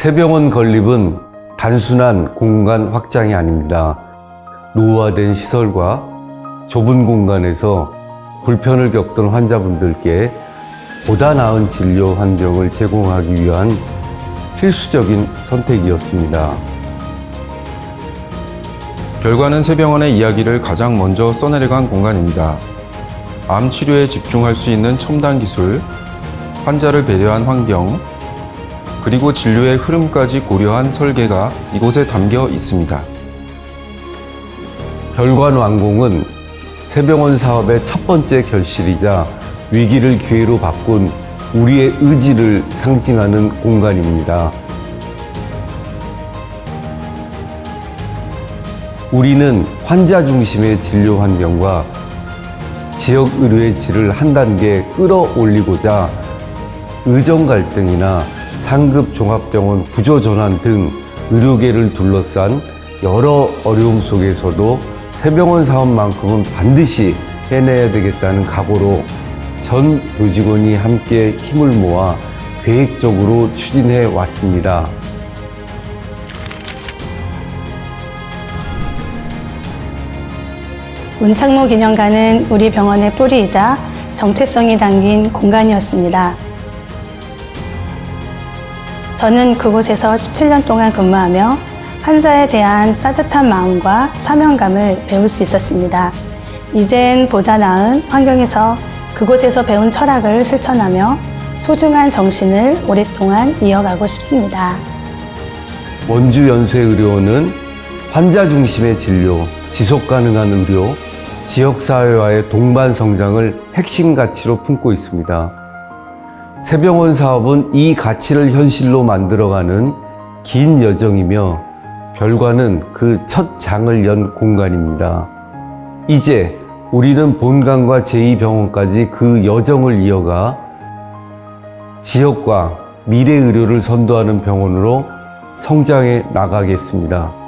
새병원 건립은 단순한 공간 확장이 아닙니다. 노화된 시설과 좁은 공간에서 불편을 겪던 환자분들께 보다 나은 진료 환경을 제공하기 위한 필수적인 선택이었습니다. 결과는 새병원의 이야기를 가장 먼저 써내려간 공간입니다. 암 치료에 집중할 수 있는 첨단 기술, 환자를 배려한 환경, 그리고 진료의 흐름까지 고려한 설계가 이곳에 담겨 있습니다. 별관 완공은 새병원 사업의 첫 번째 결실이자 위기를 기회로 바꾼 우리의 의지를 상징하는 공간입니다. 우리는 환자 중심의 진료 환경과 지역 의료의 질을 한 단계 끌어올리고자 의정 갈등이나 상급 종합병원 구조 전환 등 의료계를 둘러싼 여러 어려움 속에서도 새병원 사업만큼은 반드시 해내야 되겠다는 각오로 전 교직원이 함께 힘을 모아 계획적으로 추진해 왔습니다. 문창모 기념관은 우리 병원의 뿌리이자 정체성이 담긴 공간이었습니다. 저는 그곳에서 17년 동안 근무하며 환자에 대한 따뜻한 마음과 사명감을 배울 수 있었습니다. 이젠 보다 나은 환경에서 그곳에서 배운 철학을 실천하며 소중한 정신을 오랫동안 이어가고 싶습니다. 원주 연세의료원은 환자 중심의 진료, 지속 가능한 의료, 지역사회와의 동반 성장을 핵심 가치로 품고 있습니다. 새병원 사업은 이 가치를 현실로 만들어가는 긴 여정이며 별관은 그 첫 장을 연 공간입니다. 이제 우리는 본관과 제2병원까지 그 여정을 이어가 지역과 미래 의료를 선도하는 병원으로 성장해 나가겠습니다.